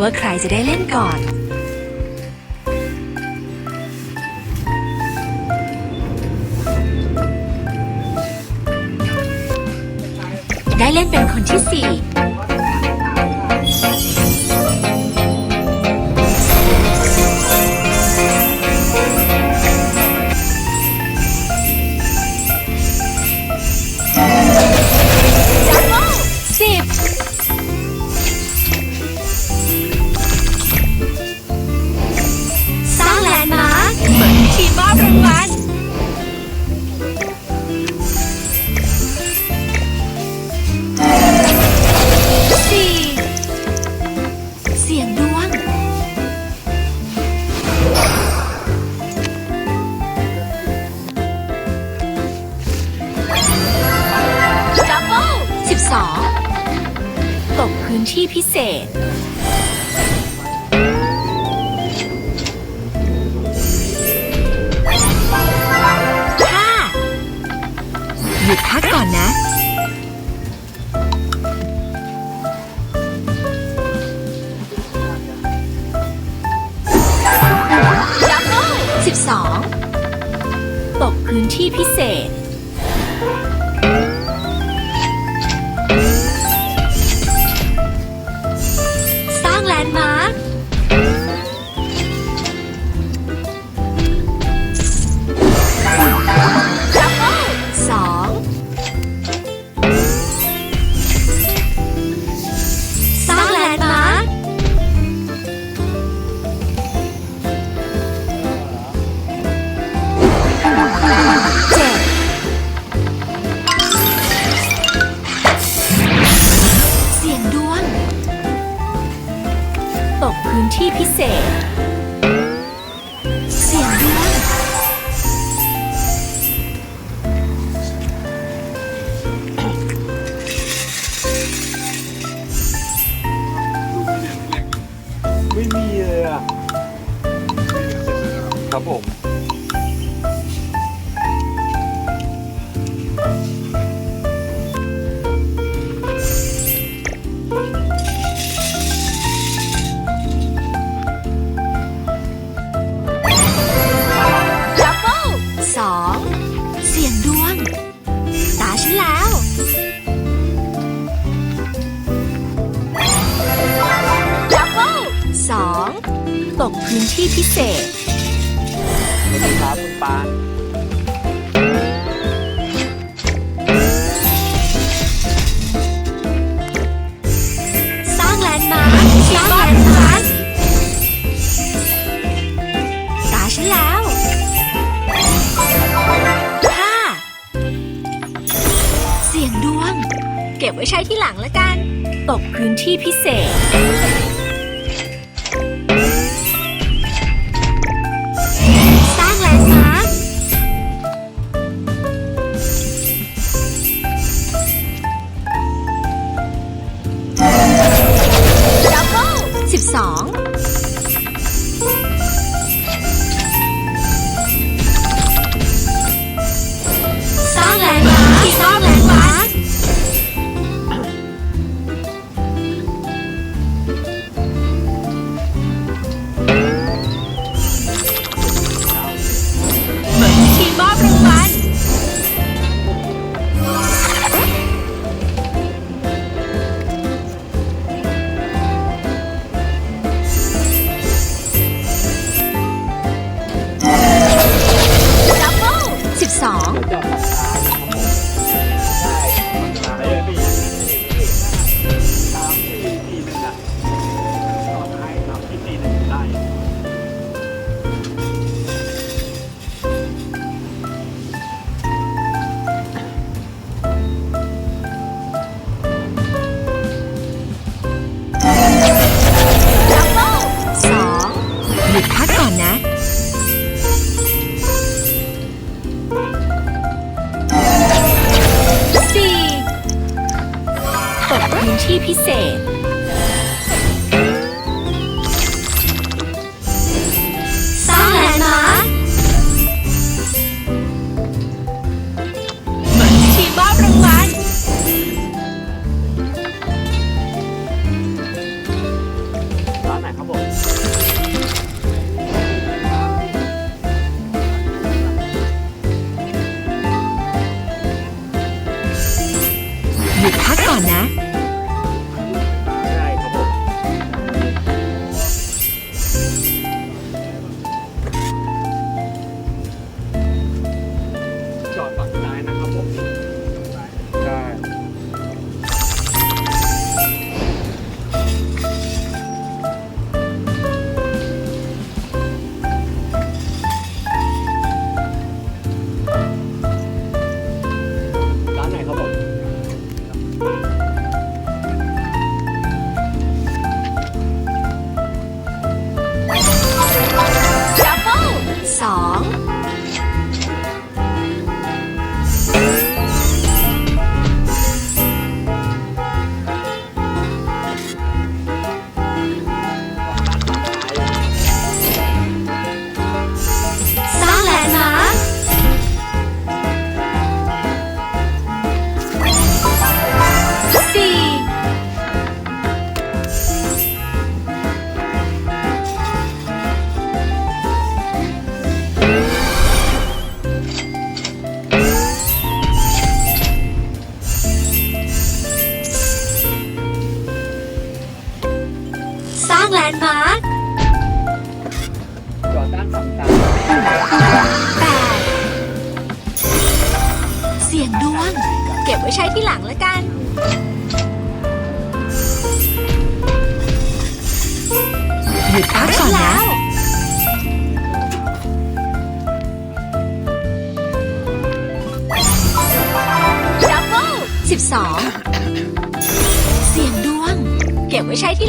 ว่าใครจะได้เล่นก่อน ได้เล่นเป็นคนที่สี่ พื้นที่พิเศษ ที่พิเศษ พิเศษ สวัสดีครับคุณปานสร้างแลนด์มาร์คสร้างแลนด์มาร์คตาฉันแล้วห้าเสียงดวง เก็บไว้ใช้ที่หลังละกัน ตกพื้นที่พิเศษ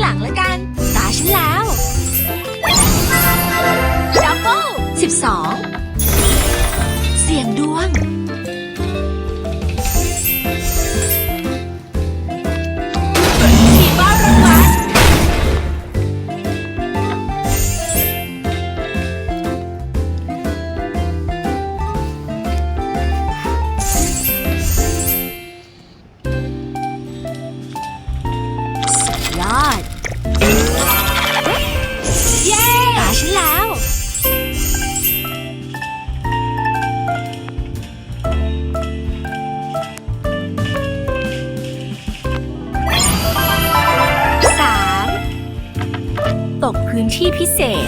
ลังละกัน ตาฉันแล้วดับเบิลสิบสอง เสียงดวง ที่พิเศษ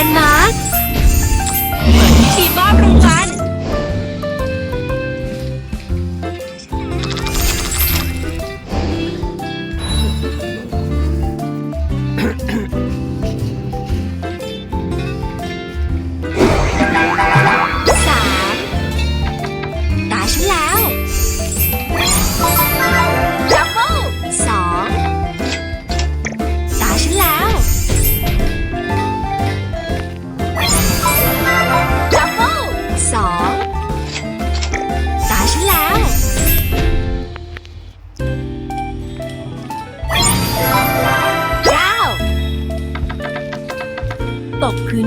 and my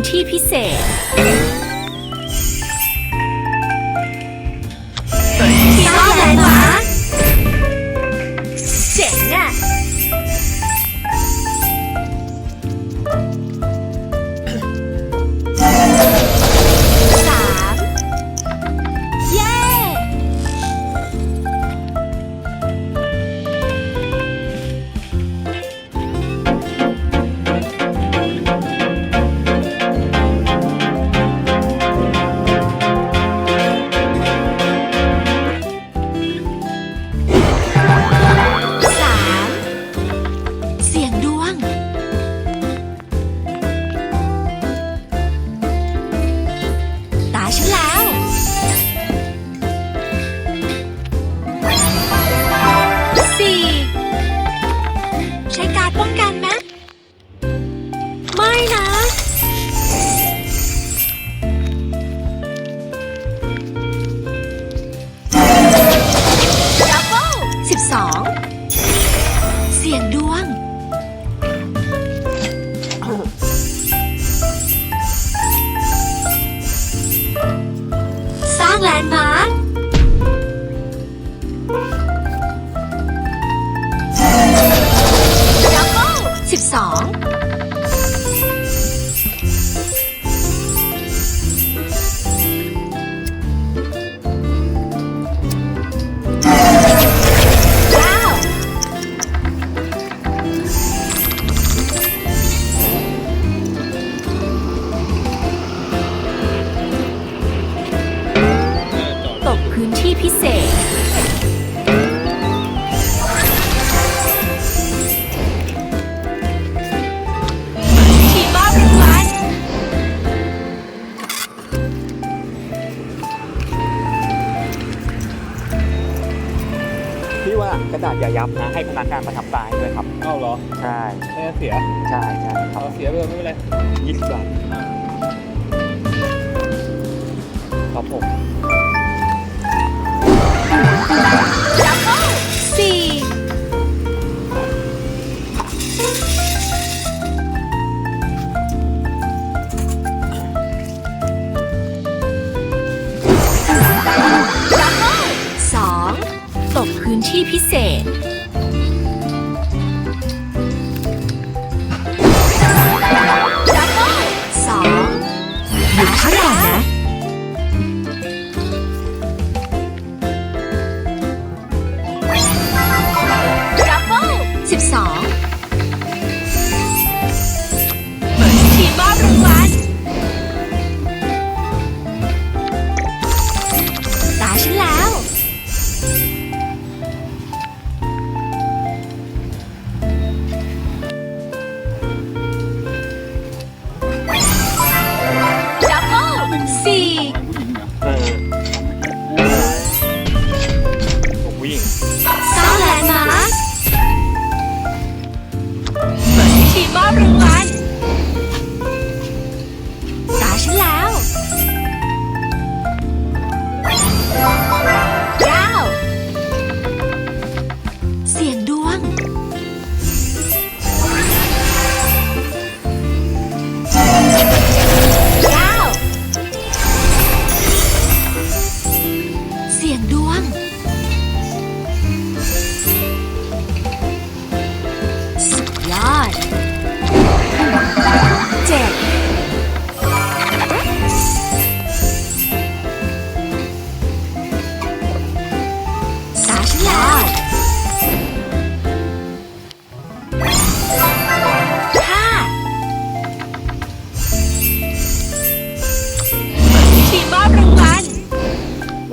ที่พิเศษ 12 พิเศษที่ว่ากระดาษอย่ายับนะให้พนักงานประทับตายด้วยครับ เอ้าเหรอ ใช่ ไม่เสียใช่ใช่ครับเสียไปเลยไม่เป็นไร ยี่สิบบาท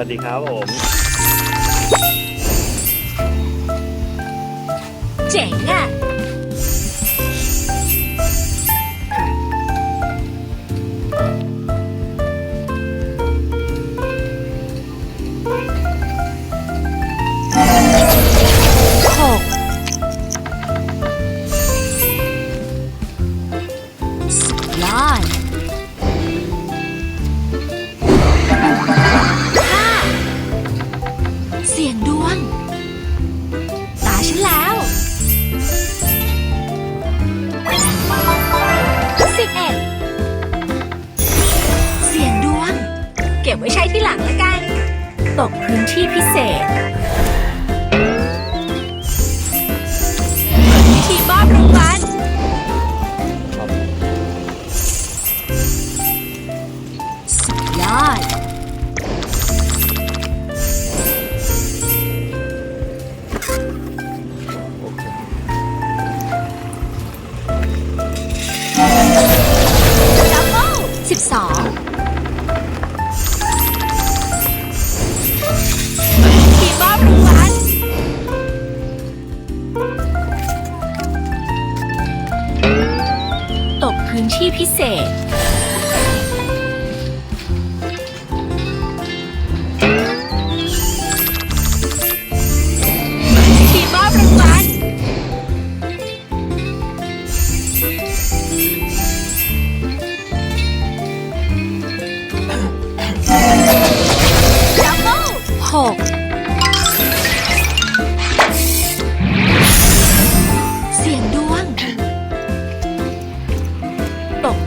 วัสดีครับผม เจ๋งอะ กพื้นที่พิเศษ Dice.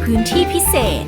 พื้นที่พิเศษ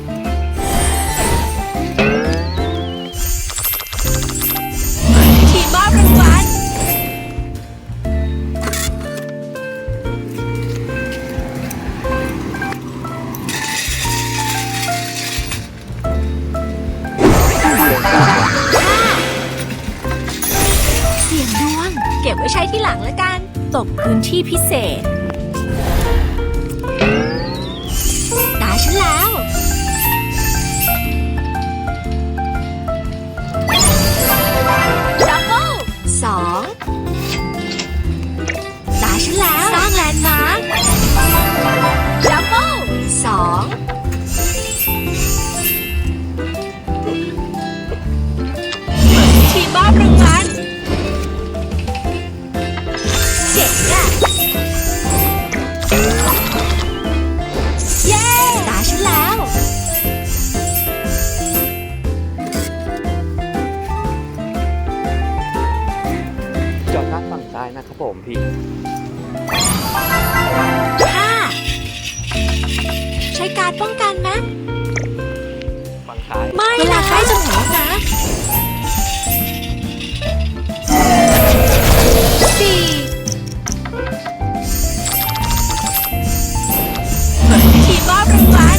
ใช้การดป้องกันไหมบังท้ายไม่เวลาใกล้จะหมดแล้วนะสี่เปิดพิธีมอบรางวัล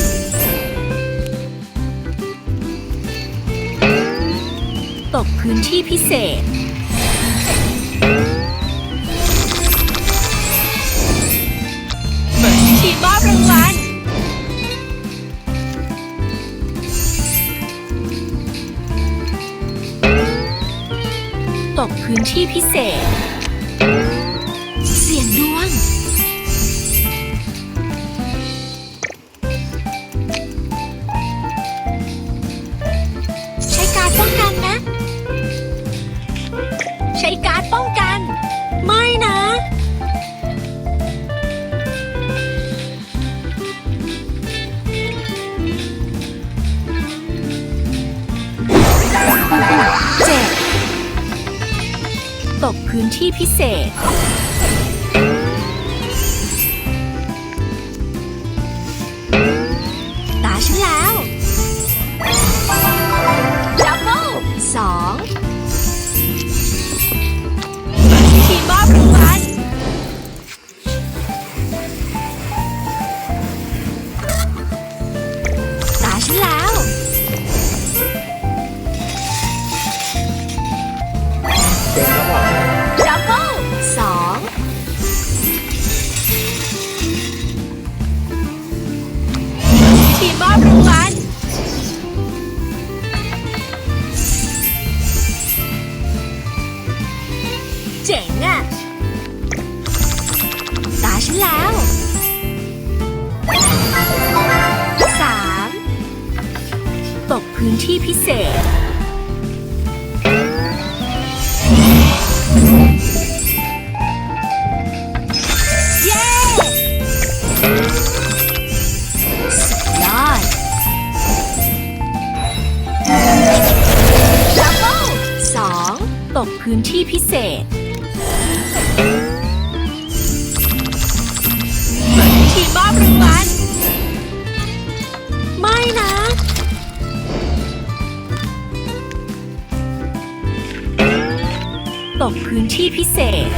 ตกพื้นที่พิเศษ พื้นที่พิเศษ เสียงดวง ใช้การป้องกัน พื้นที่พิเศษ จ๋งอะตาฉันแล้วสามตกพื้นที่พิเศษเย้สุดยอดดับเบิลสองตกพื้นที่พิเศษ เปิดพิธีมอบรางวัลไม่นะ ตกพื้นที่พิเศษ